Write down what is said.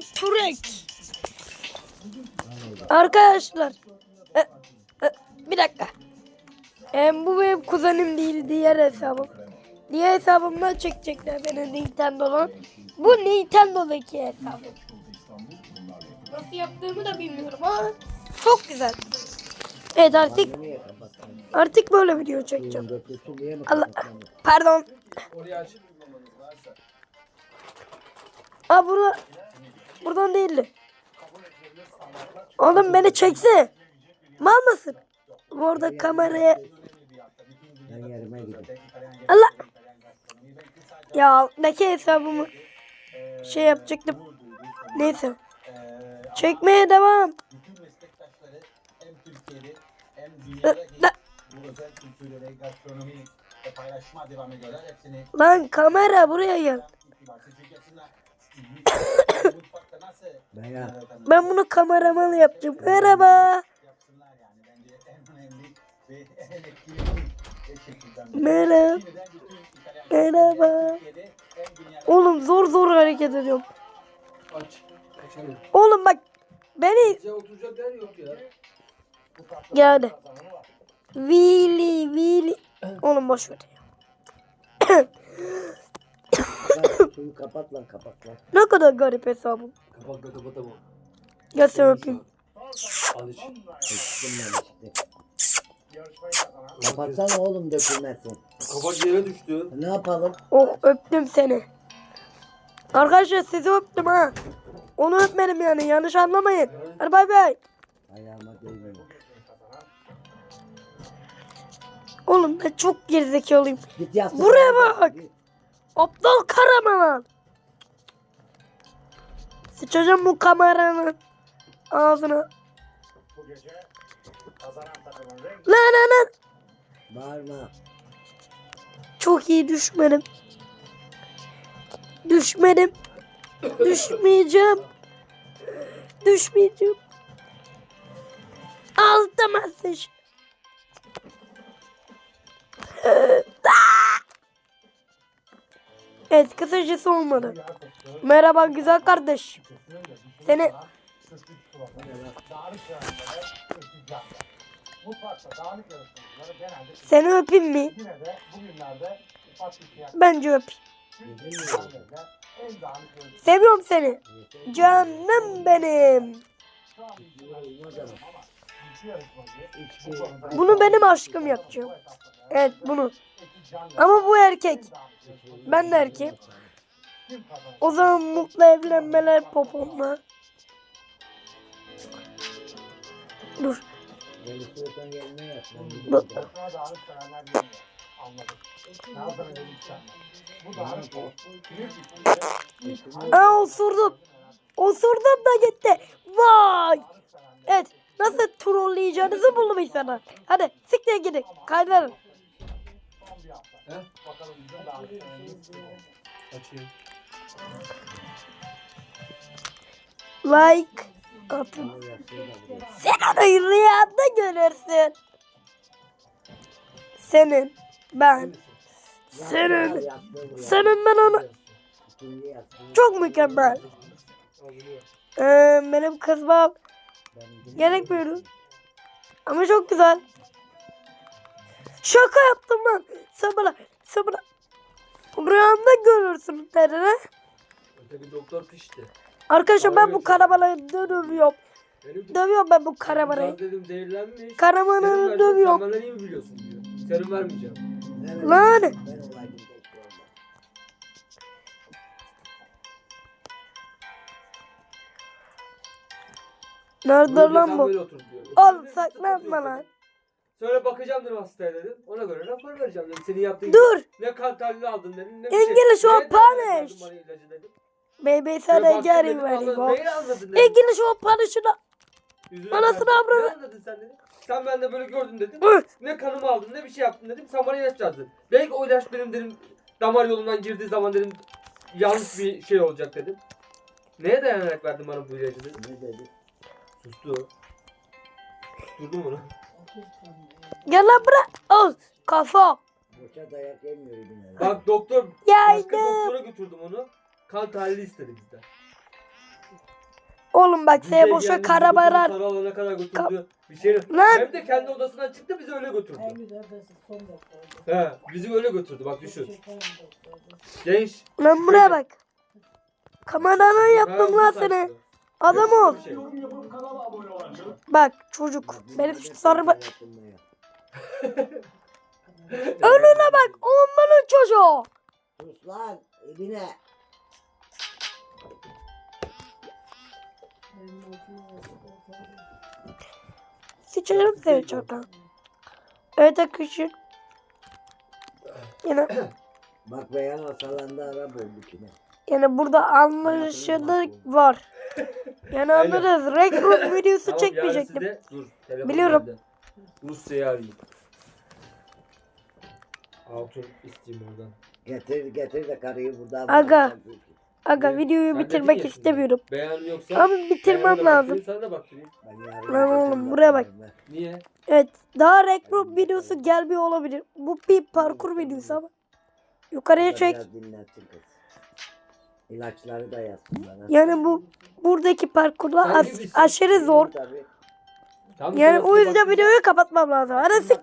Turek. Arkadaşlar. e, e, bir dakika. E, bu benim kuzenim değil diğer hesabım. Diğer hesabımdan çekecekler beni Nintendo'dan. Bu Nintendo'daki hesabım. Nasıl yaptığımı da bilmiyorum ama çok güzel. Evet artık artık böyle video çekeceğim. Allah pardon. Oraya Aa burada buradan değildi. Oğlum beni çekse. Mal mısın? Orada kameraya. Allah. Ya daki hesabımı şey yapacaktım. Neyse. Çekmeye devam. Lan kamera buraya gel. Ben bunu kameraman yapacağım. Merhaba. Merhaba. Merhaba. Oğlum zor zor hareket ediyorum. Aç. Açalım. Oğlum bak beni Bize oturacak yer yok ya. yani. Vili vili. Oğlum boş ver. Suyu kapat lan kapat lan. Ne kadar garip hesabım. Kapat da kapatamam. Gel sen öpeyim. Al iç. İçtim ben içtim. Kapatsana oğlum dökülmesin. Kapak yere düştü. Ne yapalım? Oh öptüm seni. Arkadaşlar sizi öptüm ha. Onu öpmedim yani yanlış anlamayın. Hadi bay bay. Ayağıma değmeyin. Oğlum ben çok gerizekalıyım. Git. Buraya bak. Aptal Karaman. Sıçacağım bu kameranın ağzına. bu gece kazanan takımın renk Lan lan lan. Bağırma. Çok iyi düşmedim. Düşmedim. Düşmeyeceğim. Düşmeyeceğim. Altamazsın. şimdi. Evet kısacası olmadı. Merhaba güzel kardeş. Seni seni öpeyim mi? Bence yarışmacı. Seviyorum seni. Canım benim. Bunu benim aşkım yapacağım. Evet bunu. Ama bu erkek. Ben de erkeğim. O zaman mutlu evlenmeler popomla. Dur. İhtimalle Aa osurdum. Osurdum da gitti. Vay. Evet. Nasıl trolleyeceğinizi buldum insanlar. Hadi siktir gidin. Açayım. Like atın. Sen onu rüyanda görürsün. Senin. Ben. Senin. Senin ben onu. Çok mükemmel. Ee, benim kızmam Ben gideyim. gerekmiyor. Ama çok güzel. Şaka yaptım lan. Sen bana, sen bana rüyanda görürsün dedene. Öteki doktor pişti. Arkadaşlar ben bu karamanı dövüyorum. Dövüyorum ben bu karamanı. Kız dedim zehirlenmiş. Karamanı Sen dövüyorum. benden iyi mi biliyorsun diyor. Serum vermeyeceğim. Lan. Nerede Böyle lan sen bu? Böyle otur diyor. Oğlum saklanma lan. Sonra bakacağım dedim hastaya dedim. Ona göre rapor vereceğim dedim. Senin yaptığın Dur. Ne kan tahlili aldın dedim. Ne İngiliz şey. o Neye dayanak punish. verdin bana ilacı dedim. Sana baktım geri dedim, vereyim anladın, o. Neyi anladın dedim. İngiliz o panışına. Yüzüne Anasını baktım. avradı. Ne anladın sen dedim. Sen bende böyle gördün dedim. Ne kanımı aldın ne bir şey yaptın dedim. Sen bana ilaç yazdın. Belki o ilaç benim dedim damar yolundan girdiği zaman dedim yanlış bir şey olacak dedim. Neye dayanarak verdin bana bu ilacı dedim. Ne dedi? Sustu. Susturdum onu. Gel lan bırak. Al kafa. Boşa dayak yemiyor yine. Bak doktor başka doktora götürdüm onu. Kan tahlili istedi bizden. Oğlum bak Bize seni boşa geldi, karabarar. götürdü, Sarı alana kadar götürdü. Bir şey. Lan! Hem de kendi odasından çıktı bizi öyle götürdü. En güzel de son dakika. He, bizi öyle götürdü bak düşün. Genç. Lan buraya bak. Kameraman yaptım lan seni. Adam ol. Bak çocuk. Benim şu sarı bak. Yapılmaya. Önüne bak. Ombanın çocuğu. Sus lan evine. Sıçarım seni çocuktan. Evet arkadaşlar. Yine, Bak beyan asalanda ara bulduk yine. yani burada anlaşılır var. Yani anlarız. Reklam videosu Tamam, çekmeyecektim. size- Dur. Biliyorum. bende. Rusya'yı arayayım. Altın isteyeyim oradan. Getir getir de karıyı buradan. Aga. Aga videoyu Sen bitirmek istemiyorum. Beğen yoksa. Ama beğene bitirmem lazım. Sana da baktırayım. Lan oğlum, buraya bak. Niye? Evet. Daha reklam videosu gelmiyor olabilir. Bu bir parkur videosu ama. Yukarıya çek. İlaçları da yazsın bana. Yani bu buradaki parkurlar Sen as- gibisin. aşırı zor. Tabii. Tam Yani o yüzden videoyu kapatmam lazım. Arası